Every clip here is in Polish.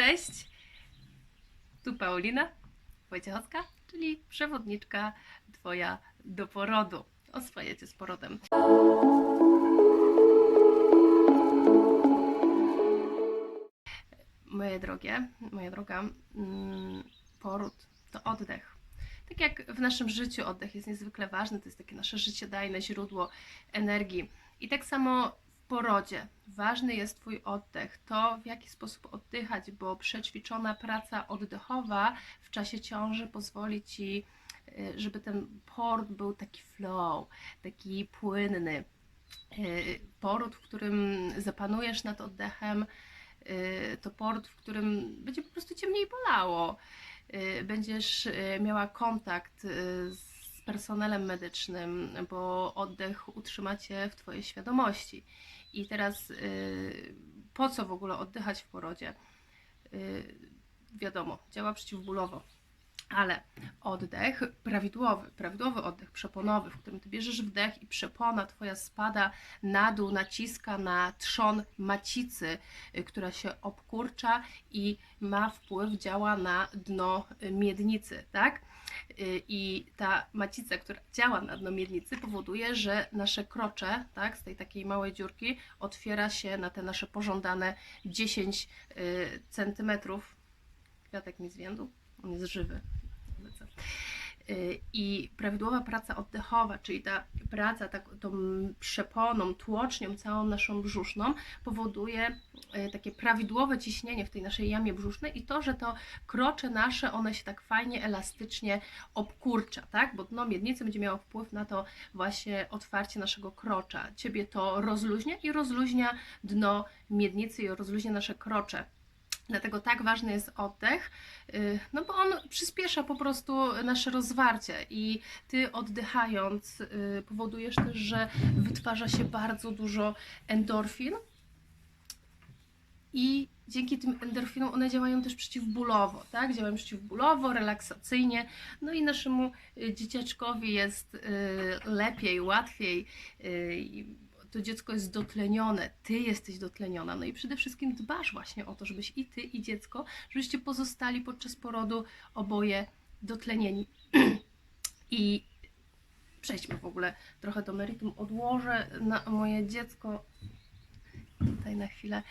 Cześć! Tu Paulina Wojciechowska, czyli przewodniczka Twoja do porodu. Oswajecie z porodem. Moje drogie, moja droga, mm, poród to oddech. Tak jak w naszym życiu oddech jest niezwykle ważny, to jest takie nasze życiodajne źródło energii. I tak samo porodzie ważny jest Twój oddech, to w jaki sposób oddychać, bo przećwiczona praca oddechowa w czasie ciąży pozwoli Ci, y, żeby ten poród był taki flow, taki płynny. Y, Poród, w którym zapanujesz nad oddechem, y, to poród, w którym będzie po prostu Cię mniej bolało. Będziesz miała kontakt y, z personelem medycznym, bo oddech utrzyma Cię w Twojej świadomości. I teraz y, po co w ogóle oddychać w porodzie? Y, Wiadomo, działa przeciwbólowo. Ale oddech prawidłowy, prawidłowy oddech przeponowy, w którym ty bierzesz wdech i przepona twoja spada na dół, naciska na trzon macicy, y, która się obkurcza i ma wpływ, działa na dno miednicy, tak? Y, I ta macica, która działa na dno miednicy, powoduje, że nasze krocze, tak, z tej takiej małej dziurki, otwiera się na te nasze pożądane 10 y, centymetrów. Kwiatek mi zwiędł, on jest żywy. Y, I prawidłowa praca oddechowa, czyli ta praca tak, tą przeponą, tłocznią całą naszą brzuszną, powoduje y, takie prawidłowe ciśnienie w tej naszej jamie brzusznej i to, że to krocze nasze, one się tak fajnie, elastycznie obkurcza, tak? Bo dno miednicy będzie miało wpływ na to właśnie otwarcie naszego krocza. Ciebie to rozluźnia i rozluźnia dno miednicy i rozluźnia nasze krocze. Dlatego tak ważny jest oddech, y, no bo on przyspiesza po prostu nasze rozwarcie i ty oddychając y, powodujesz też, że wytwarza się bardzo dużo endorfin i dzięki tym endorfinom one działają też przeciwbólowo, tak? Działają przeciwbólowo, relaksacyjnie, no i naszemu y, dzieciaczkowi jest lepiej, łatwiej, to dziecko jest dotlenione, ty jesteś dotleniona, no i przede wszystkim dbasz właśnie o to, żebyś i ty, i dziecko, żebyście pozostali podczas porodu oboje dotlenieni. I przejdźmy w ogóle trochę do meritum. Odłożę na moje dziecko tutaj na chwilę.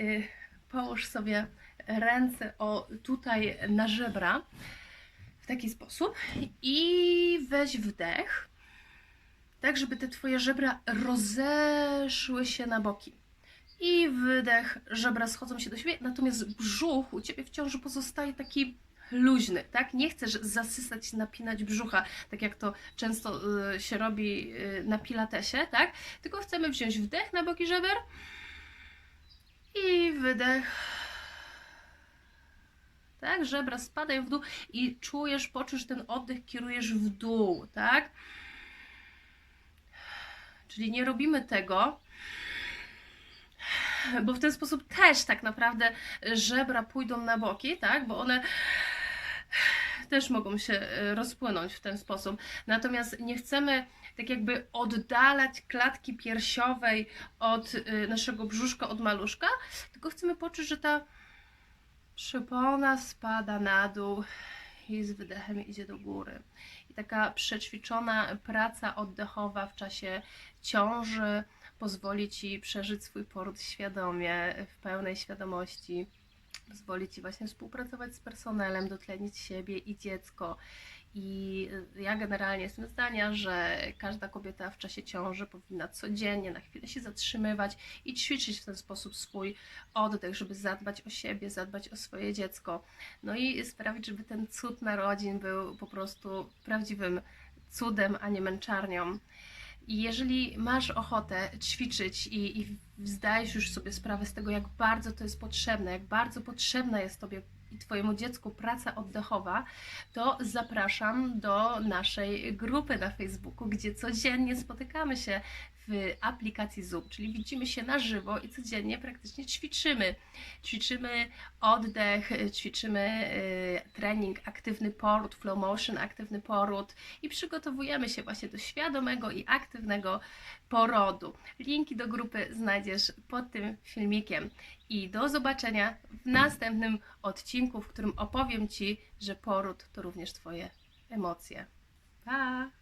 Y, Połóż sobie ręce o tutaj na żebra w taki sposób i weź wdech, tak żeby te twoje żebra rozeszły się na boki. I wydech, żebra schodzą się do siebie, natomiast brzuch u ciebie w ciąży pozostaje taki luźny, tak? Nie chcesz zasysać, napinać brzucha, tak jak to często y, się robi y, na pilatesie, tak? Tylko chcemy wziąć wdech na boki żeber i wydech. Tak, żebra spadają w dół i czujesz, poczujesz ten oddech, kierujesz w dół, tak? Czyli nie robimy tego, bo w ten sposób też tak naprawdę żebra pójdą na boki, tak? Bo one też mogą się e, rozpłynąć w ten sposób. Natomiast nie chcemy tak jakby oddalać klatki piersiowej od y, naszego brzuszka, od maluszka, tylko chcemy poczuć, że ta przypona spada na dół i z wydechem idzie do góry. Taka przećwiczona praca oddechowa w czasie ciąży pozwoli Ci przeżyć swój poród świadomie, w pełnej świadomości. Pozwoli Ci właśnie współpracować z personelem, dotlenić siebie i dziecko. I ja generalnie jestem zdania, że każda kobieta w czasie ciąży powinna codziennie na chwilę się zatrzymywać i ćwiczyć w ten sposób swój oddech, żeby zadbać o siebie, zadbać o swoje dziecko. No i sprawić, żeby ten cud narodzin był po prostu prawdziwym cudem, a nie męczarnią. I jeżeli masz ochotę ćwiczyć i, i zdajesz już sobie sprawę z tego, jak bardzo to jest potrzebne, jak bardzo potrzebna jest Tobie i Twojemu dziecku praca oddechowa, to zapraszam do naszej grupy na Facebooku, gdzie codziennie spotykamy się w aplikacji Zoom, czyli widzimy się na żywo i codziennie praktycznie ćwiczymy. Ćwiczymy oddech, ćwiczymy y, trening aktywny poród, flow motion, aktywny poród i przygotowujemy się właśnie do świadomego i aktywnego porodu. Linki do grupy znajdziesz pod tym filmikiem. I do zobaczenia w następnym odcinku, w którym opowiem Ci, że poród to również Twoje emocje. Pa!